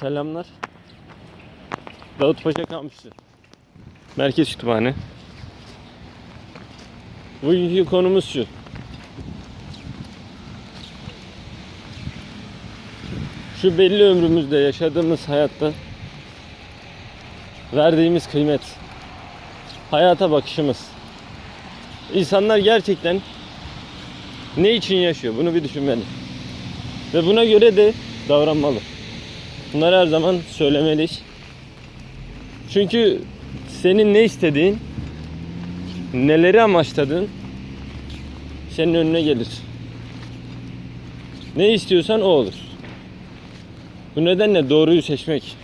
Selamlar. Davutpaşa Kampüsü. Merkez Kütüphane. Bugünkü konumuz şu. Şu belli ömrümüzde yaşadığımız hayatta verdiğimiz kıymet, hayata bakışımız. İnsanlar gerçekten ne için yaşıyor bunu bir düşünmeli. Ve buna göre de davranmalı. Bunları her zaman söylemeliyiz. Çünkü senin ne istediğin, neleri amaçladığın senin önüne gelir. Ne istiyorsan o olur. Bu nedenle doğruyu seçmek,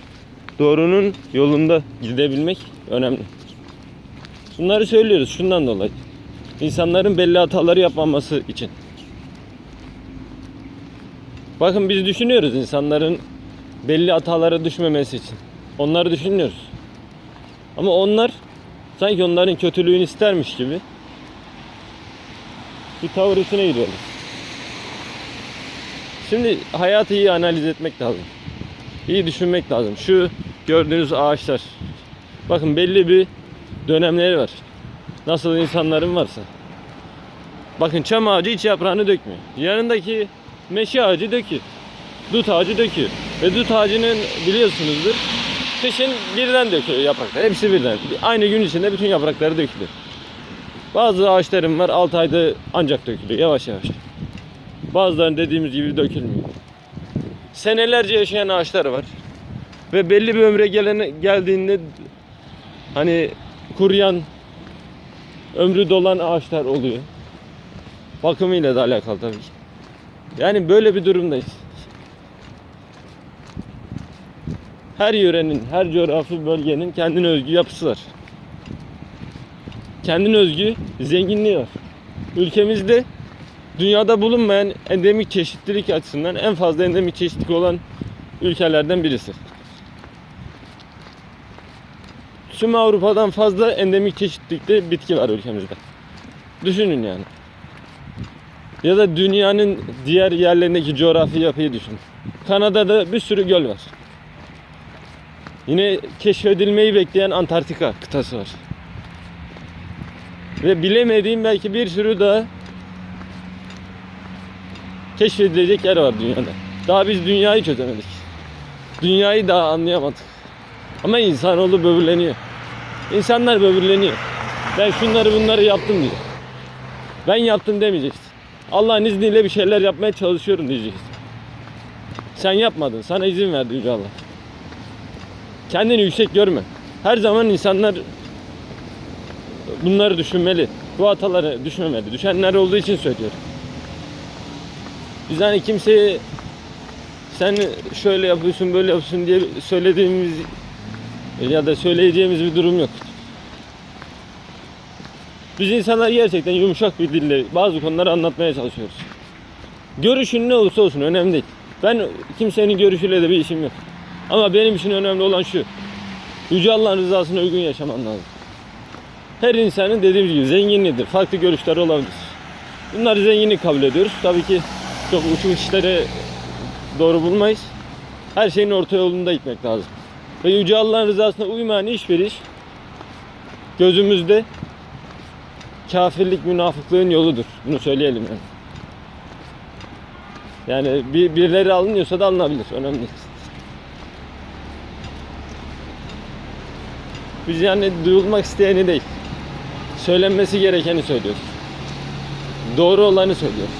doğrunun yolunda gidebilmek önemli. Bunları söylüyoruz şundan dolayı. İnsanların belli hataları yapmaması için. Bakın biz düşünüyoruz insanların belli hatalara düşmemesi için. Onları düşünüyoruz. Ama onlar sanki onların kötülüğünü istermiş gibi bir tavır içine giriyorlar. Şimdi hayatı iyi analiz etmek lazım. İyi düşünmek lazım. Şu gördüğünüz ağaçlar. Bakın belli bir dönemleri var. Nasıl insanların varsa. Bakın çam ağacı hiç yaprağını dökmüyor. Yanındaki meşe ağacı döküyor. Dut ağacı döküyor. Ve dut ağacının biliyorsunuzdur kışın birden döküyor yapraklar. Hepsi birden. Aynı gün içinde bütün yaprakları dökülüyor. Bazı ağaçlarım var 6 ayda ancak dökülüyor yavaş yavaş. Bazılarının dediğimiz gibi dökülmüyor. Senelerce yaşayan ağaçlar var. Ve belli bir ömre gelene, geldiğinde hani kuruyan ömrü dolan ağaçlar oluyor. Bakımıyla da alakalı tabii ki. Yani böyle bir durumdayız. Her yörenin, her coğrafi bölgenin kendine özgü yapısı var. Kendine özgü zenginliği var. Ülkemizde dünyada bulunmayan endemik çeşitlilik açısından en fazla endemik çeşitlilik olan ülkelerden birisi. Tüm Avrupa'dan fazla endemik çeşitlilikte bitki var ülkemizde. Düşünün yani. Ya da dünyanın diğer yerlerindeki coğrafi yapıyı düşün. Kanada'da bir sürü göl var. Yine keşfedilmeyi bekleyen Antarktika kıtası var. Ve bilemediğim belki bir sürü daha keşfedilecek yer var dünyada. Daha biz dünyayı çözemedik. Dünyayı daha anlayamadık. Ama insanoğlu böbürleniyor. İnsanlar böbürleniyor. Ben şunları bunları yaptım diyor. Ben yaptım demeyeceksin. Allah'ın izniyle bir şeyler yapmaya çalışıyorum diyeceksin. Sen yapmadın. Sana izin verdi Yüce Allah. Kendini yüksek görme. Her zaman insanlar bunları düşünmeli. Bu hataları düşmemeli. Düşenler olduğu için söylüyorum. Biz hani kimseye sen şöyle yapıyorsun böyle yapıyorsun diye söylediğimiz ya da söyleyeceğimiz bir durum yok. Biz insanlar gerçekten yumuşak bir dille bazı konuları anlatmaya çalışıyoruz. Görüşün ne olursa olsun önemli değil. Ben kimsenin görüşüyle de bir işim yok. Ama benim için önemli olan şu. Yüce Allah'ın rızasına uygun yaşaman lazım. Her insanın dediğimiz gibi zenginliğidir. Farklı görüşleri olabilir. Bunları zenginlik kabul ediyoruz. Tabii ki çok uçuk işlere doğru bulmayız. Her şeyin orta yolunda gitmek lazım. Ve Yüce Allah'ın rızasına uymayan hiçbir iş gözümüzde kafirlik, münafıklığın yoludur. Bunu söyleyelim yani. Yani bir, birileri alınıyorsa da alınabilir. Önemli değil. Biz yani duyulmak isteyeni değil. Söylenmesi gerekeni söylüyoruz. Doğru olanı söylüyoruz.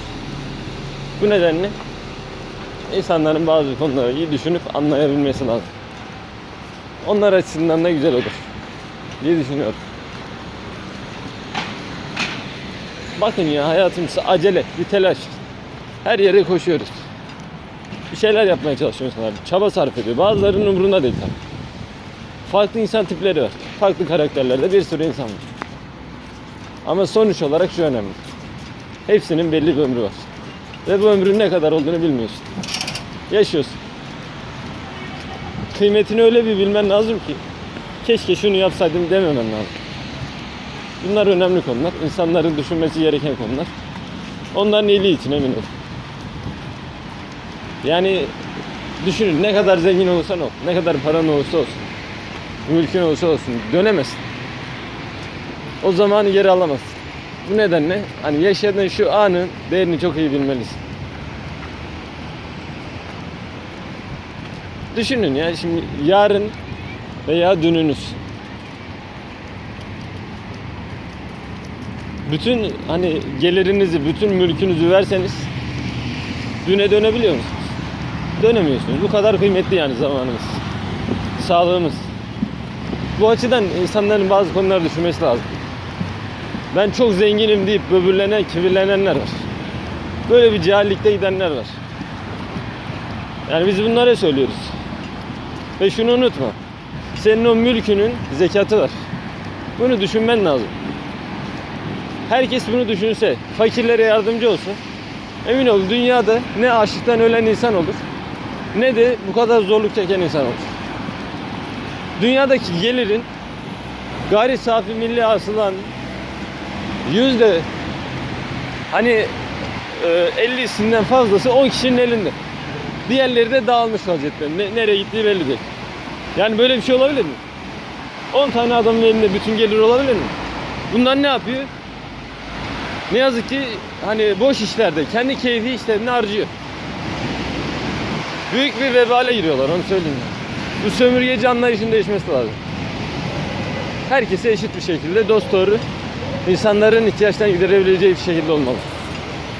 Bu nedenle insanların bazı konuları iyi düşünüp anlayabilmesi lazım. Onlar açısından da güzel olur diye düşünüyorum. Bakın ya hayatımız acele, bir telaş. Her yere koşuyoruz. Bir şeyler yapmaya çalışıyoruz. Çaba sarf ediyor. Bazılarının umurunda değil tabii. Farklı insan tipleri var. Farklı karakterlerde bir sürü insan var. Ama sonuç olarak şu önemli. Hepsinin belli bir ömrü var. Ve bu ömrün ne kadar olduğunu bilmiyorsun. Yaşıyorsun. Kıymetini öyle bir bilmen lazım ki keşke şunu yapsaydım dememen lazım. Bunlar önemli konular. İnsanların düşünmesi gereken konular. Onların iyiliği için emin ol. Yani Düşünün ne kadar zengin olursan ol, ne kadar paran olursa olsun, mülkün olursa olsun dönemezsin. O zamanı geri alamazsın. Bu nedenle hani yaşadığın şu anın değerini çok iyi bilmelisin. Düşünün ya şimdi yarın veya dününüz. Bütün hani gelirinizi, bütün mülkünüzü verseniz düne dönebiliyor musunuz? Dönemiyorsunuz. Bu kadar kıymetli yani zamanımız. Sağlığımız. Bu açıdan insanların bazı konuları düşünmesi lazım. Ben çok zenginim deyip böbürlenen, kibirlenenler var. Böyle bir cahillikte gidenler var. Yani biz bunlara söylüyoruz. Ve şunu unutma. Senin o mülkünün zekatı var. Bunu düşünmen lazım. Herkes bunu düşünse, fakirlere yardımcı olsun. Emin ol dünyada ne açlıktan ölen insan olur, ne de bu kadar zorluk çeken insan olur. Dünyadaki gelirin gayri safi milli hasılan yüzde hani e, 50'sinden fazlası 10 kişinin elinde. Diğerleri de dağılmış vaziyette. Ne, nereye gittiği belli değil. Yani böyle bir şey olabilir mi? 10 tane adamın elinde bütün gelir olabilir mi? Bunlar ne yapıyor? Ne yazık ki hani boş işlerde, kendi keyfi işlerini harcıyor. Büyük bir vebale giriyorlar onu söyleyeyim. Bu sömürgeci anlayışın değişmesi lazım. Herkese eşit bir şekilde dost doğru insanların ihtiyaçlarını giderebileceği bir şekilde olmalı.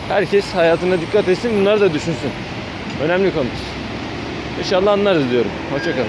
Herkes hayatına dikkat etsin, bunları da düşünsün. Önemli konu. İnşallah anlarız diyorum. Hoşçakalın.